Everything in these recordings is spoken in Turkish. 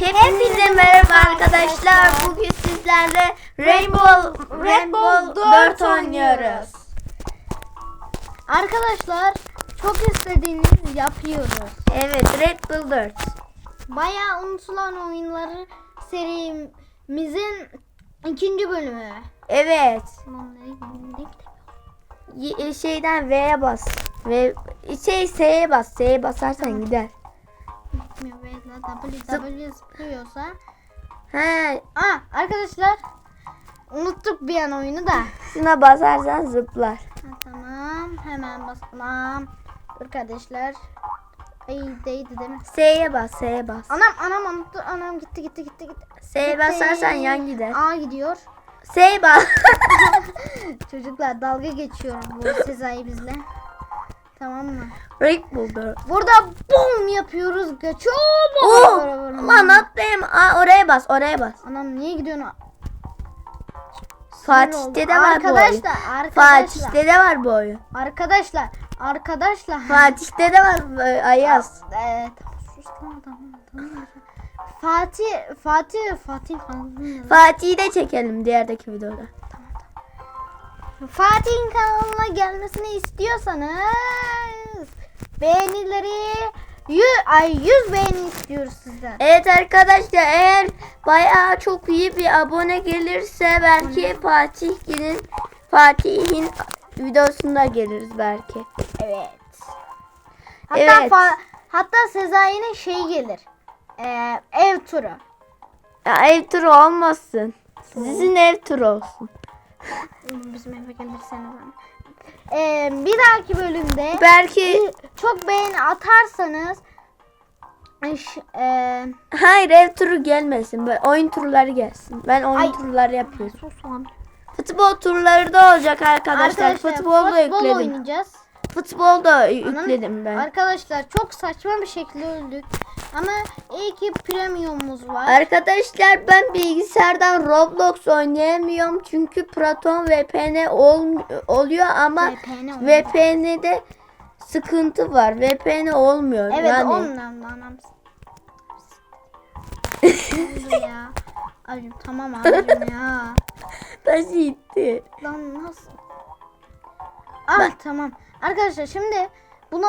Hepinize merhaba arkadaşlar. Bugün sizlerle Rainbow Rainbow 4 oynuyoruz. Arkadaşlar çok istediğiniz yapıyoruz. Evet, Red Bull 4. Bayağı unutulan oyunları serimizin ikinci bölümü. Evet. Y- şeyden V'ye bas. Ve şey S'ye bas. S'ye basarsan gider. Gitmiyor ve W W zıplıyorsa. He, Aa arkadaşlar unuttuk bir an oyunu da. şuna basarsan zıplar. Ha, tamam hemen basalım. Arkadaşlar. Ay değdi değil mi? S'ye bas, S'ye bas. Anam anam unuttu. Anam gitti gitti gitti gitti. S'ye basarsan yan gider. A gidiyor. S'ye bas. Çocuklar dalga geçiyor bu Sezai bizle. Tamam mı? Bull 4. Burada bum yapıyoruz. Geçiyor. Oo, lan atlayayım. Aa, oraya bas, oraya bas. Anam niye gidiyorsun? Fatih'te de var bu oyun. Arkadaşlar, arkadaşlar. Fatih'te de var bu oyun. Arkadaşlar, arkadaşlar. Fatih'te de var bu Ayaz. Evet. Sus lan tamam tamam. Fatih, Fatih, Fatih. Fatih'i de çekelim diğerdeki videoda. Fatih'in kanalına gelmesini istiyorsanız beğenileri 100 ay 100 beğeni istiyoruz sizden. Evet arkadaşlar eğer bayağı çok iyi bir abone gelirse belki Fatih'in Fatih'in videosunda geliriz belki. Evet. Hatta Evet. fa- hatta Sezai'nin şeyi gelir. Ee, ev turu. Ya, ev turu olmasın. Sizin ev turu olsun. Bizim eve gelirseniz. Ee, bir dahaki bölümde Belki çok beğeni atarsanız ş- ee, hayır ev turu gelmesin. Böyle oyun turları gelsin. Ben oyun Ay. turları yapıyorum. Futbol turları da olacak arkadaşlar. Arkadaşlar Futbol da futbol yükledim. oynayacağız. Futbol da yükledim ben. Arkadaşlar çok saçma bir şekilde öldük. Ama iyi ki premiumumuz var. Arkadaşlar ben bilgisayardan Roblox oynayamıyorum çünkü Proton VPN ol, oluyor ama VPN. VPN'de sıkıntı var. VPN olmuyor. Evet yani. ondan da anam. Ya? Abicim tamam abicim ya. Taş gitti. Lan nasıl? Ah tamam. Arkadaşlar şimdi bunu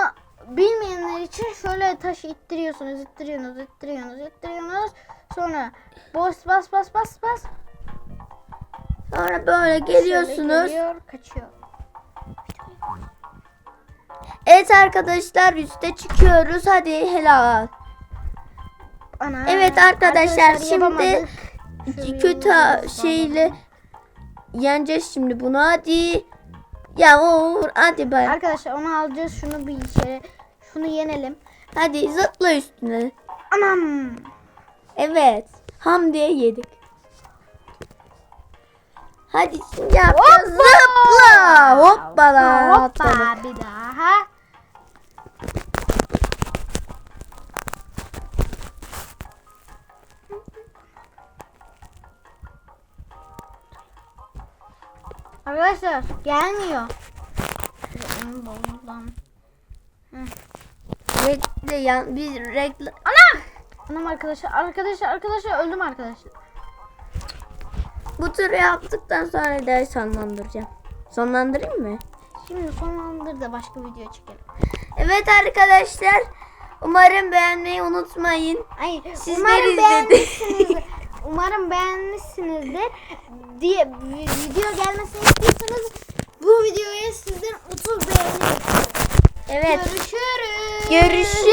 bilmeyenler için şöyle taşı ittiriyorsunuz, ittiriyorsunuz, ittiriyorsunuz, ittiriyorsunuz. Sonra bas bas bas bas bas. Sonra böyle geliyorsunuz. geliyor, kaçıyor. Evet arkadaşlar üste çıkıyoruz. Hadi helal. Ana. Evet arkadaşlar, şimdi yapamadık. Şöyle Kötü şeyle yeneceğiz şimdi bunu. Hadi. Ya olur. Hadi bay. Arkadaşlar onu alacağız. Şunu bir şey, şunu yenelim. Hadi zıpla üstüne. Anam. Evet. Ham diye yedik. Hadi şimdi yapacağız. Zıpla. Hoppala. atladık. Hoppa bir daha. Arkadaşlar gelmiyor. Buradan. Bekle yan bir reklam. Anam! Anam arkadaşlar arkadaşlar arkadaşlar öldüm arkadaşlar. Bu turu yaptıktan sonra da sonlandıracağım. Sonlandırayım mı? Şimdi sonlandır da başka video çekelim. Evet arkadaşlar. Umarım beğenmeyi unutmayın. Ay, Sizler umarım izledi. beğenmişsinizdir. umarım beğenmişsinizdir. Diye video gelmesini istiyorsanız bu videoya sizden 30 beğeni. Evet. Görüşürüz. Görüşürüz.